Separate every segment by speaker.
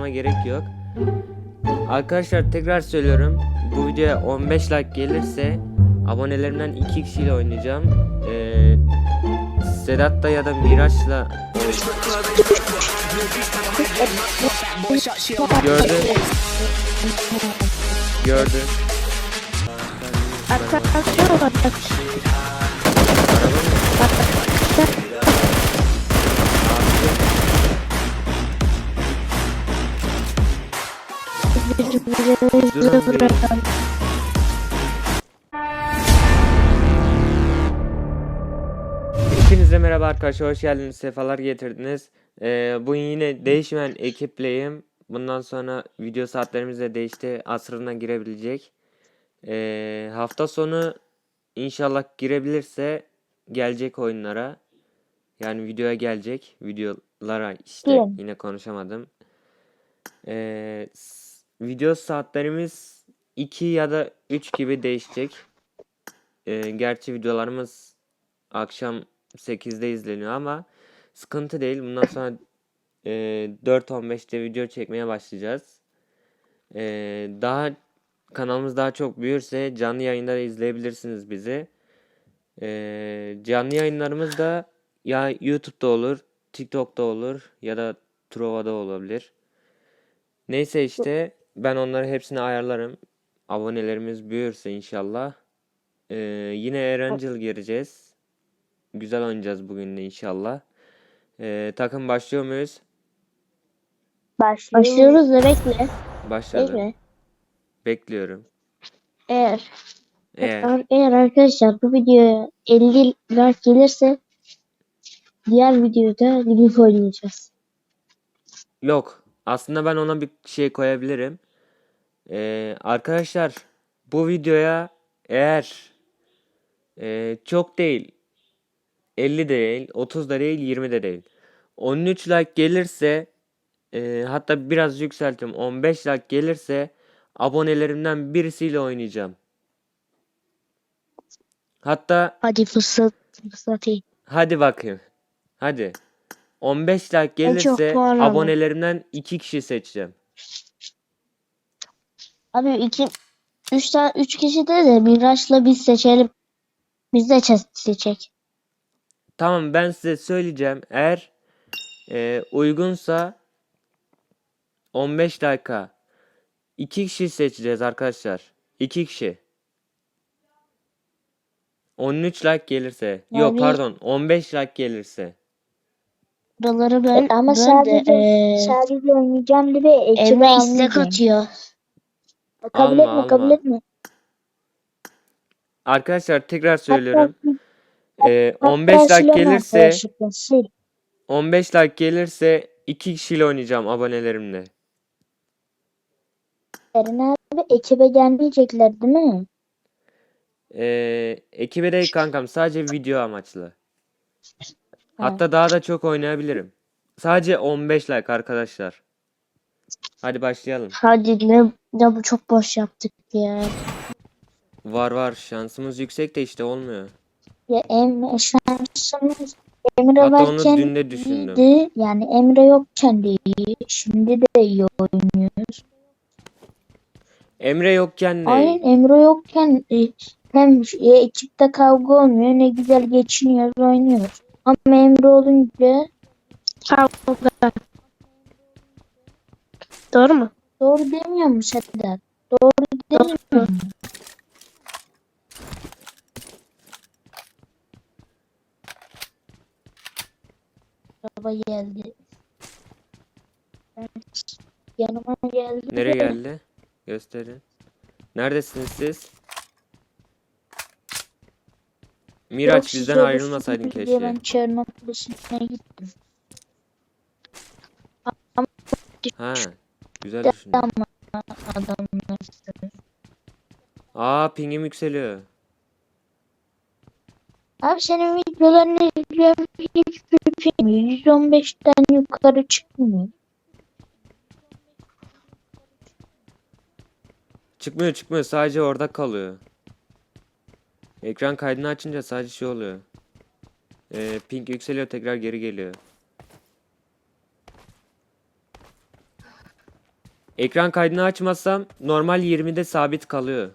Speaker 1: ama gerek yok. Arkadaşlar tekrar söylüyorum. Bu videoya 15 like gelirse abonelerimden 2 kişiyle oynayacağım. Ee, Sedat'ta ya da Miraç'la Gördün. Gördün.
Speaker 2: Arkadaşlar birbirimizi
Speaker 1: Durun bir.
Speaker 2: bırakalım.
Speaker 1: Hepinize merhaba arkadaşlar hoş geldiniz sefalar getirdiniz. Ee, bu yine değişmeyen ekipleyim. Bundan sonra video saatlerimiz de değişti. Asrına girebilecek. Ee, hafta sonu inşallah girebilirse gelecek oyunlara. Yani videoya gelecek. Videolara işte yine konuşamadım. Ee, video saatlerimiz 2 ya da 3 gibi değişecek. Ee, gerçi videolarımız akşam 8'de izleniyor ama sıkıntı değil. Bundan sonra e, 4.15'te video çekmeye başlayacağız. E, daha kanalımız daha çok büyürse canlı yayında da izleyebilirsiniz bizi. E, canlı yayınlarımız da ya YouTube'da olur, TikTok'ta olur ya da Trova'da olabilir. Neyse işte ben onları hepsini ayarlarım. Abonelerimiz büyürse inşallah. E, yine Erancıl gireceğiz. Güzel oynayacağız bugün de inşallah. Ee, takım başlıyor muyuz?
Speaker 2: Başlıyoruz da bekle.
Speaker 1: Başladım.
Speaker 2: mi?
Speaker 1: Bekliyorum.
Speaker 2: Eğer
Speaker 1: Eğer
Speaker 2: eğer arkadaşlar bu videoya 50 like gelirse diğer videoda Limit oynayacağız.
Speaker 1: yok. Aslında ben ona bir şey koyabilirim. Ee, arkadaşlar bu videoya eğer e, çok değil 50 de değil 30 da değil 20 de değil 13 like gelirse e, hatta biraz yükseltiyorum 15 like gelirse abonelerimden birisiyle oynayacağım. Hatta
Speaker 2: Hadi fırsat fırsatı.
Speaker 1: Hadi bakayım. Hadi. 15 like gelirse abonelerimden 2 kişi seçeceğim.
Speaker 2: Abi iki üç tane üç kişi de de Miraç'la biz seçelim. Biz de çe- seçecek.
Speaker 1: Tamam ben size söyleyeceğim. Eğer e, uygunsa 15 dakika 2 kişi seçeceğiz arkadaşlar. 2 kişi. 13 like gelirse. Yok
Speaker 2: Yani-
Speaker 1: pardon 15 like gelirse.
Speaker 2: Buraları ben
Speaker 3: Ama
Speaker 2: ben
Speaker 3: sadece
Speaker 2: de eee
Speaker 3: sadece oynayacağım ekibe
Speaker 2: Emre istek atıyor.
Speaker 3: Kabul
Speaker 1: Alma,
Speaker 3: etme kabul
Speaker 1: alma.
Speaker 3: etme.
Speaker 1: Arkadaşlar tekrar söylüyorum. E,
Speaker 3: hatta
Speaker 1: 15 like
Speaker 3: sileme
Speaker 1: gelirse
Speaker 3: yanlışlıkla, sil.
Speaker 1: 15 like gelirse 2 kişiyle oynayacağım abonelerimle.
Speaker 3: Eren abi ekibe gelmeyecekler değil mi?
Speaker 1: Ee, ekibe değil kankam sadece video amaçlı.
Speaker 3: Ha.
Speaker 1: Hatta daha da çok oynayabilirim. Sadece 15 like arkadaşlar. Hadi başlayalım.
Speaker 2: Hadi ne, ne bu çok boş yaptık ya.
Speaker 1: Var var şansımız yüksek de işte olmuyor.
Speaker 3: Ya Emre şansımız Emre
Speaker 1: Hatta onu
Speaker 3: varken
Speaker 1: dün de düşündüm.
Speaker 3: iyiydi. Yani Emre yokken de iyi. Şimdi de iyi oynuyoruz.
Speaker 1: Emre yokken de
Speaker 3: Aynen Emre yokken e, hem e, ekipte kavga olmuyor ne güzel geçiniyoruz oynuyoruz. Ama Emre olunca
Speaker 2: Kavga. Doğru mu?
Speaker 3: doğru demiyor mu Sedat? Doğru demiyor mu? Araba geldi. Yanıma geldi.
Speaker 1: nereye geldi? Gösterin. Neredesiniz siz? Miraç
Speaker 3: Yok,
Speaker 1: bizden ayrılmasaydın
Speaker 3: diye Ben
Speaker 1: keşke.
Speaker 3: Çernobil'e gittim.
Speaker 1: Ha, güzel düşündün.
Speaker 3: Ama adamlar.
Speaker 1: Aa pingim yükseliyor.
Speaker 3: Abi senin videolarını izliyorum hiçbir film 115'ten yukarı çıkmıyor.
Speaker 1: Çıkmıyor çıkmıyor sadece orada kalıyor. Ekran kaydını açınca sadece şey oluyor. Ee, ping yükseliyor tekrar geri geliyor. Ekran kaydını açmazsam normal 20'de sabit kalıyor.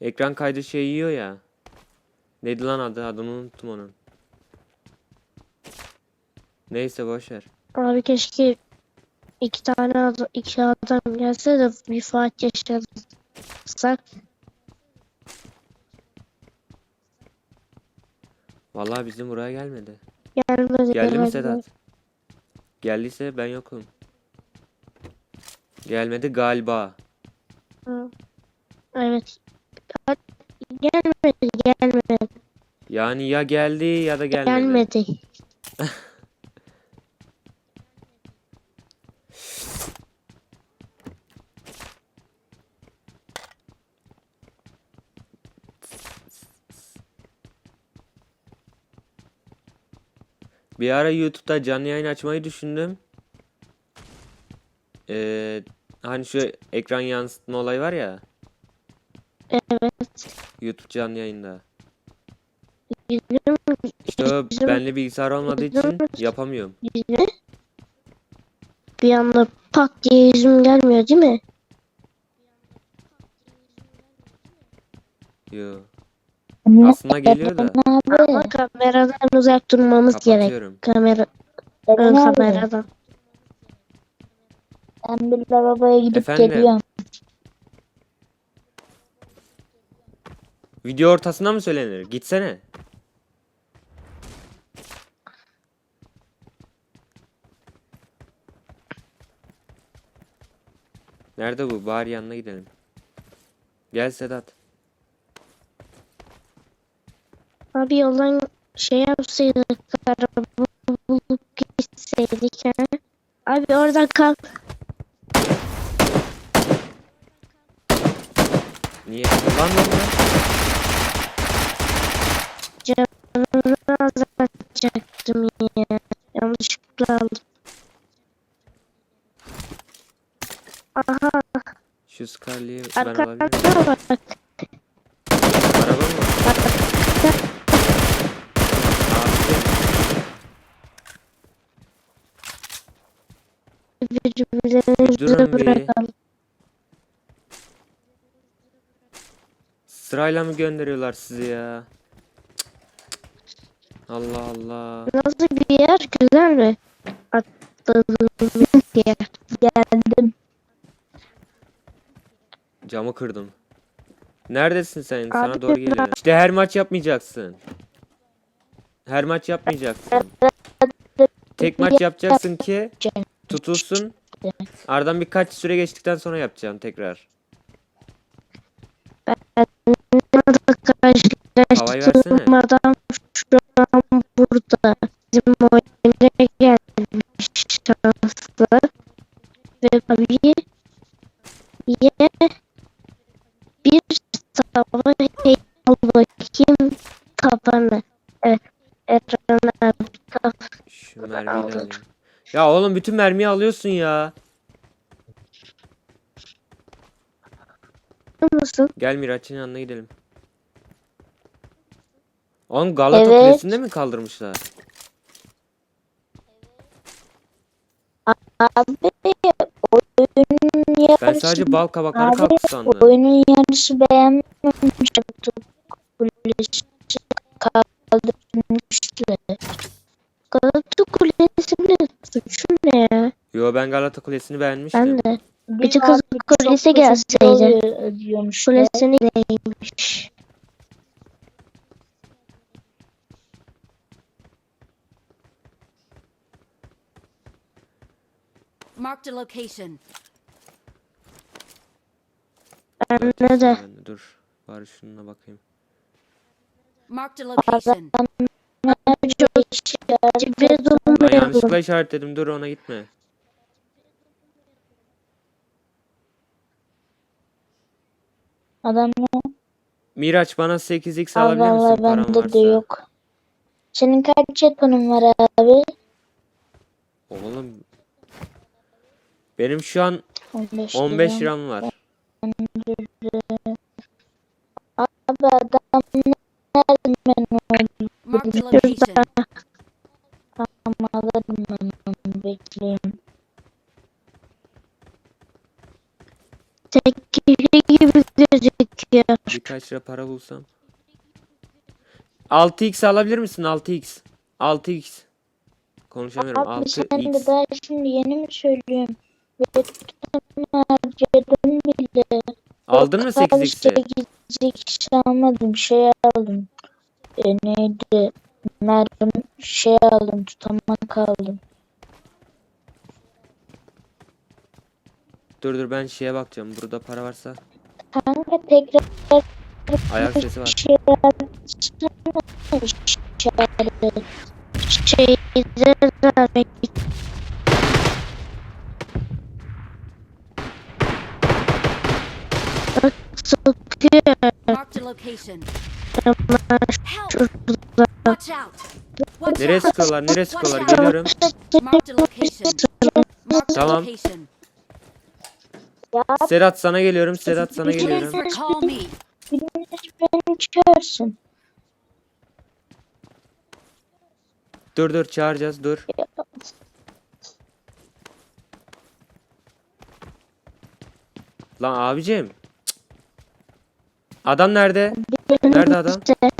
Speaker 1: Ekran kaydı şey yiyor ya. Neydi lan adı? Adını unuttum onun. Neyse boş ver.
Speaker 2: Abi keşke iki tane adam, iki adam gelse de bir fight yaşasak.
Speaker 1: Vallahi bizim buraya gelmedi.
Speaker 2: Gelmedi.
Speaker 1: Geldi mi. Sedat? Geldiyse ben yokum. Gelmedi galiba.
Speaker 2: Hı. Evet. Gelmedi, gelmedi,
Speaker 1: Yani ya geldi ya da gelmedi.
Speaker 2: gelmedi.
Speaker 1: Bir ara YouTube'da canlı yayın açmayı düşündüm. Ee, hani şu ekran yansıtma olayı var ya.
Speaker 2: Evet.
Speaker 1: YouTube canlı yayında.
Speaker 2: Bizim,
Speaker 1: İşte o
Speaker 2: Bizim-
Speaker 1: benle bilgisayar olmadığı için
Speaker 2: bizim-
Speaker 1: yapamıyorum.
Speaker 2: bizim bir anda pak diye yüzüm gelmiyor değil mi?
Speaker 1: Yo. Aslında geliyor da?
Speaker 2: Ama kameradan uzak durmamız gerek.
Speaker 1: kapatıyorum.
Speaker 2: Kamera, ön
Speaker 3: abi,
Speaker 2: kameradan.
Speaker 3: Ben bir lavaboya gidip
Speaker 1: Efendim?
Speaker 3: geliyorum.
Speaker 1: Video ortasına mı söylenir? Gitsene. Nerede bu? Bari yanına gidelim. Gel Sedat.
Speaker 2: Abi yoldan şey yapsaydık, araba bulup gitseydik ha. Abi orada kal.
Speaker 1: Niye? Lan lan lan.
Speaker 2: Canını azaltacaktım ya. Yanlışlıkla aldım. Aha
Speaker 1: Şu Scarlet'i ben alabilir miyim?
Speaker 2: arkana bak.
Speaker 1: Araba mı? var? Abi, Bir.
Speaker 2: bırakalım.
Speaker 1: sırayla mı gönderiyorlar sizi ya? Allah Allah.
Speaker 2: Nasıl bir yer? Güzel mi? Atladığımız yer.
Speaker 3: Geldim.
Speaker 1: Camı kırdım. Neredesin sen? Sana
Speaker 2: Abi
Speaker 1: doğru geliyorum. İşte her maç yapmayacaksın. Her maç yapmayacaksın. Tek maç yapacaksın ki tutulsun. Aradan birkaç süre geçtikten sonra yapacaksın tekrar.
Speaker 2: Karşılaştığım adam şu an burada. Bizim oyuna gelmiş şanslı. Ve tabii ye bir tava al bakayım tabanı. Evet. Abi.
Speaker 1: Şu mermiyi de alayım. Ya oğlum bütün mermiyi alıyorsun ya.
Speaker 2: mısın?
Speaker 1: Gel Miraç'ın yanına gidelim. Oğlum Galata
Speaker 3: Evet.
Speaker 1: Kulesi'nde mi kaldırmışlar?
Speaker 3: Abi oyunun yarısı,
Speaker 1: Ben sadece bal kabakları kalktı sandım.
Speaker 3: oyunun yarısı beğenmemiştim. Kulesi kaldırmışlar.
Speaker 2: Galata Kulesi'nin suçu ne ya?
Speaker 1: Yo ben Galata Kulesi'ni beğenmiştim.
Speaker 2: Ben de.
Speaker 3: Bir
Speaker 2: tık
Speaker 3: abi
Speaker 2: hızlı
Speaker 3: çok
Speaker 2: kulese
Speaker 3: kötü
Speaker 2: gelseydi. Kulesini neymiş?
Speaker 4: Marked a location.
Speaker 2: Ben
Speaker 1: Evet,
Speaker 2: ne de.
Speaker 1: de. Dur. Bari şununla bakayım.
Speaker 4: Marked a location.
Speaker 1: Ben yanlışlıkla işaretledim. Dur ona gitme.
Speaker 3: Adam ne?
Speaker 1: Miraç bana 8x alabilir
Speaker 3: Allah
Speaker 1: misin
Speaker 3: Allah
Speaker 1: paran
Speaker 3: bende de yok. Senin kaç jetonun var abi?
Speaker 1: Oğlum. Benim şu an
Speaker 3: 15,
Speaker 1: 15
Speaker 3: liram.
Speaker 1: var.
Speaker 3: Abi adam nereden ben onu alırım ben onu bekleyin. Sekiz gibi gözüküyor.
Speaker 1: Birkaç lira para bulsam. 6x alabilir misin? 6x. 6x. Konuşamıyorum.
Speaker 3: Abi sen de
Speaker 1: 6x.
Speaker 3: daha şimdi yeni mi söylüyorum? Harcadım bile.
Speaker 1: Aldın mı
Speaker 3: Abi
Speaker 1: 8x'i?
Speaker 3: 8x almadım. Şey aldım. E, neydi? Mermi şey aldım. Tutamak aldım.
Speaker 1: Dur dur ben şeye bakacağım. Burada para varsa.
Speaker 3: Tekrar
Speaker 1: Ayak sesi var.
Speaker 3: şey. Şeyde
Speaker 4: out! Watch
Speaker 1: Nereye
Speaker 4: out!
Speaker 1: sıkıyorlar? Nereye
Speaker 4: Watch
Speaker 1: sıkıyorlar?
Speaker 4: out!
Speaker 1: Geliyorum. Tamam.
Speaker 4: Location.
Speaker 1: Sedat sana geliyorum. Sedat sana geliyorum.
Speaker 4: recall me.
Speaker 3: Biriniz beni çağırsın.
Speaker 1: Dur dur çağıracağız dur. Lan abicim. Cık. Adam nerede? Nerede adam?
Speaker 3: Gel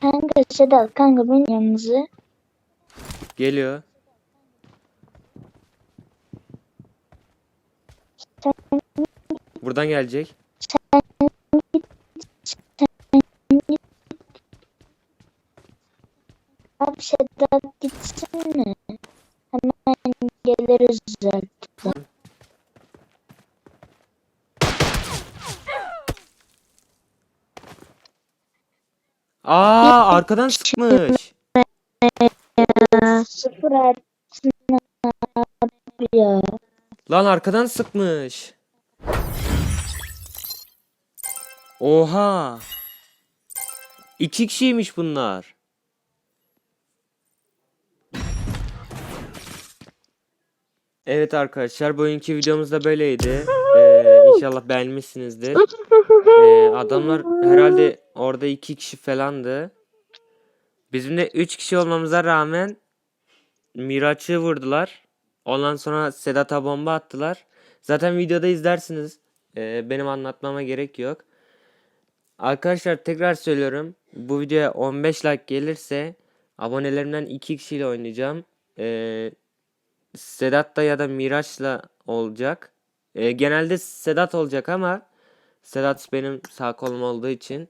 Speaker 3: kanka Sedat kanka benim yanınıza.
Speaker 1: Geliyor. Buradan gelecek.
Speaker 3: Abi Sedat gitsin mi? Hemen geliriz zaten.
Speaker 1: Aa arkadan sıkmış.
Speaker 3: Sıfır artı ya.
Speaker 1: Lan arkadan sıkmış. Oha. İki kişiymiş bunlar. Evet arkadaşlar bugünkü videomuz da böyleydi. Ee, inşallah beğenmişsinizdir. Ee, adamlar herhalde orada iki kişi falandı. Bizim de üç kişi olmamıza rağmen Miraç'ı vurdular. Ondan sonra Sedat'a bomba attılar. Zaten videoda izlersiniz. Ee, benim anlatmama gerek yok. Arkadaşlar tekrar söylüyorum. Bu videoya 15 like gelirse abonelerimden 2 kişiyle oynayacağım. Ee, Sedat'ta ya da Miraç'la olacak. Ee, genelde Sedat olacak ama Sedat benim sağ kolum olduğu için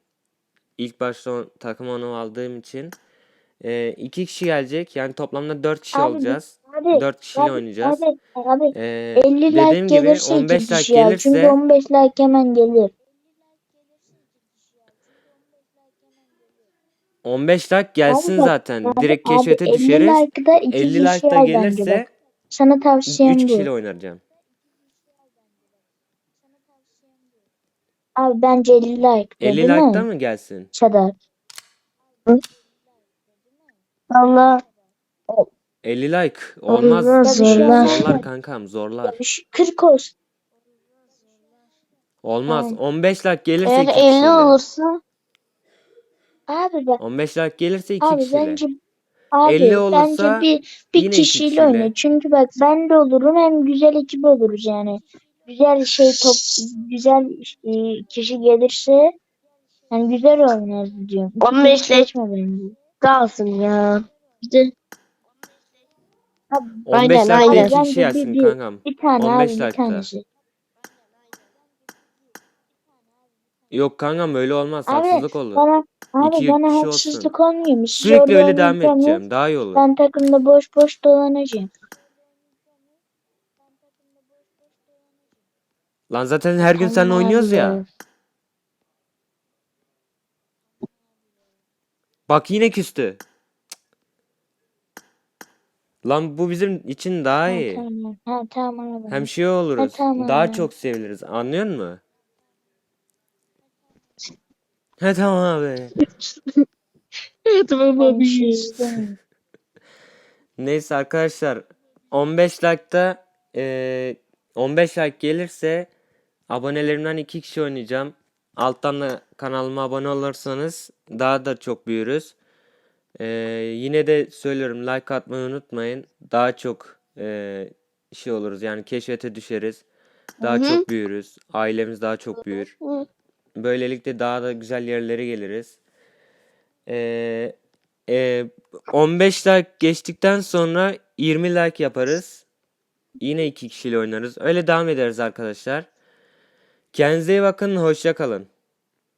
Speaker 1: ilk başta o, takım onu aldığım için ee, iki kişi gelecek. Yani toplamda 4 kişi
Speaker 3: Abi,
Speaker 1: olacağız.
Speaker 3: Abi,
Speaker 1: 4 kişiyle
Speaker 3: abi,
Speaker 1: oynayacağız.
Speaker 3: Abi, abi
Speaker 1: Ee,
Speaker 3: 50 like
Speaker 1: gibi
Speaker 3: gelirse
Speaker 1: 15
Speaker 3: iki
Speaker 1: like
Speaker 3: ya. Çünkü
Speaker 1: gelirse
Speaker 3: 15 like hemen gelir.
Speaker 1: 15 like gelsin
Speaker 3: Abi bak,
Speaker 1: zaten.
Speaker 3: Abi,
Speaker 1: Direkt
Speaker 3: abi,
Speaker 1: keşfete
Speaker 3: 50
Speaker 1: düşeriz.
Speaker 3: like'da 2
Speaker 1: 50
Speaker 3: kişi
Speaker 1: like da
Speaker 3: bence
Speaker 1: gelirse
Speaker 3: bak. Sana tavsiyem
Speaker 1: 3
Speaker 3: bu.
Speaker 1: kişiyle oynayacağım.
Speaker 3: Abi bence 50 like.
Speaker 1: 50
Speaker 3: değil
Speaker 1: like'da
Speaker 3: mi?
Speaker 1: mı gelsin?
Speaker 3: Sedat. Valla
Speaker 1: 50 like olmaz.
Speaker 3: Zorlar,
Speaker 1: Zorlar,
Speaker 3: zorlar.
Speaker 1: kankam zorlar.
Speaker 3: 40 olsun.
Speaker 1: Olmaz.
Speaker 3: Tamam.
Speaker 1: 15 like gelirse
Speaker 3: Eğer
Speaker 1: 2
Speaker 3: 50
Speaker 1: kişiyle.
Speaker 3: olursa Abi bak
Speaker 1: 15 like gelirse 2
Speaker 3: abi
Speaker 1: kişiyle.
Speaker 3: bence abi
Speaker 1: 50 olursa
Speaker 3: bence bir bir kişiyle oyna. Çünkü bak ben de olurum hem güzel ekip oluruz yani. Güzel şey top güzel e, kişi gelirse yani güzel oynarız diyorum.
Speaker 2: 15
Speaker 3: Kişi seçme bence.
Speaker 2: kalsın ya.
Speaker 3: İşte
Speaker 1: 15
Speaker 2: Aynen, aynen.
Speaker 1: 2 kişi
Speaker 3: bir-
Speaker 1: gelsin
Speaker 3: bir-
Speaker 1: kankam.
Speaker 3: bir tane
Speaker 1: 15
Speaker 3: abi bir tanesi.
Speaker 1: Yok kankam öyle olmaz.
Speaker 3: Abi,
Speaker 1: Haksızlık olur.
Speaker 3: Bana abi
Speaker 1: İki
Speaker 3: bana
Speaker 1: kişi olsun.
Speaker 3: haksızlık olmuyor mu? Siz
Speaker 1: Sürekli öyle devam
Speaker 3: oynayacağınız,
Speaker 1: edeceğim. Daha iyi olur.
Speaker 3: Ben takımda boş boş dolanacağım.
Speaker 1: Lan zaten her gün seninle
Speaker 3: Aman
Speaker 1: oynuyoruz ya. Bak yine küstü. Lan bu bizim için daha
Speaker 3: Ha,
Speaker 1: iyi.
Speaker 3: tamam. Ha, tamam abi.
Speaker 1: Hem şey oluruz.
Speaker 3: tamam
Speaker 1: Daha
Speaker 3: ya.
Speaker 1: çok seviliriz. Anlıyor musun? He tamam abi.
Speaker 2: Tamam
Speaker 3: Ben bir şey.
Speaker 1: Neyse arkadaşlar 15 like'da eee 15 like gelirse abonelerimden 2 kişi oynayacağım. Alttan da kanalıma abone olursanız daha da çok büyürüz. Eee, yine de söylüyorum like atmayı unutmayın. Daha çok eee, şey oluruz yani keşfete düşeriz. daha
Speaker 2: Hı hı.
Speaker 1: çok büyürüz. Ailemiz daha çok büyür. Böylelikle daha da güzel yerlere geliriz. Ee, e, 15 like geçtikten sonra 20 like yaparız. Yine iki kişiyle oynarız. Öyle devam ederiz arkadaşlar. Kendinize iyi bakın. Hoşça kalın.